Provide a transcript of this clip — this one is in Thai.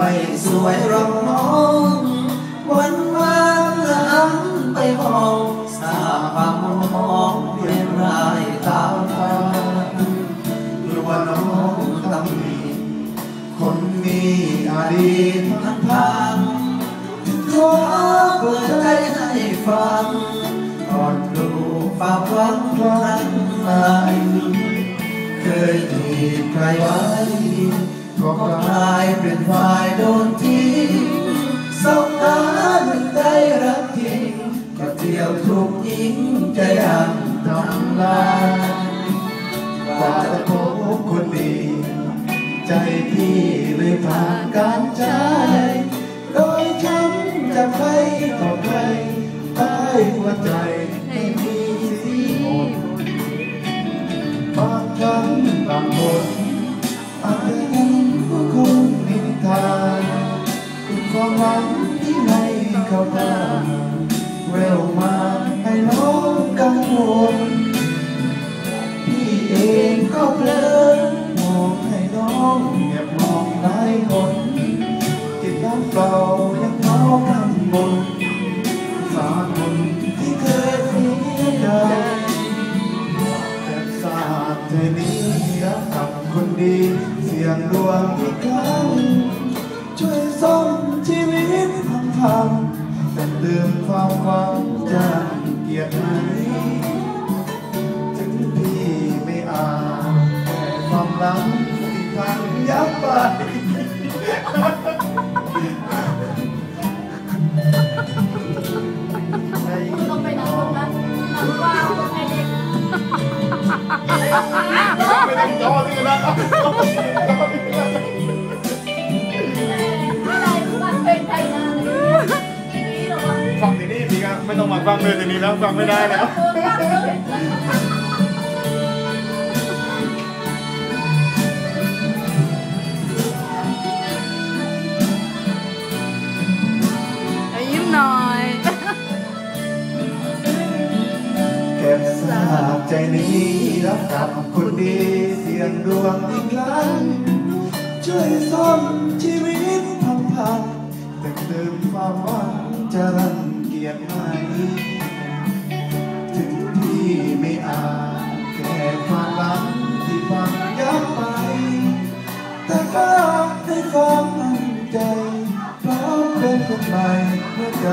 ไม่สวยรอกน้องวันวานหันไปมองสาความมองเพียงรายตาหรือว่าน้องต้งมีคนมีอดีตพันพังขอเปิดใจให้ฟังก่อนดูฝากหวังครั้งใหม่เคยจีใครไว้ ก็กลายเป็นฝ่ายโดนทิ้งสบตาหนึ่งได้รักจริงก็เที่ยวถูกยิงใจยังทำลายกว่าจะพบคนดี ใจพี่เลยผ่านการใจ โดยช้ำจากใครต่อใครใต้หัวใจ องเงียบมองได้คนจิตน้ำเปล่ายังน้องทำบนสาคนที่เคยเสียใจแต่สาดเธอนี้รักกับคนดี เสียงดวงอีกครั้งช่วยส่งชีวิตพังพังแต่เติมความหวังจะเกียรติไหนถึง พังยับไปต้องไปนั่งตรงนั้นนั่งว้าวไอเด็กไม่ต้องจอที่นะอะไรมันเป็นไทยนาฟังทีนี้พี่ก็ไม่ต้องมาฟังเลยทีนี้แล้วฟังไม่ได้แล้ว เก็บสาบใจนี้รับกับคนดีเสียงดวงอีกครั้งช่วยซ่อมชีวิตพังพังแต่เติมความหวังจะรังเกียจไหมถึงพี่ไม่อาจแก้ความรักที่ฟังยับไป แต่ก็ให้ความมั่นใจเพร้อมเป็นคนใหม่เพื่อใจ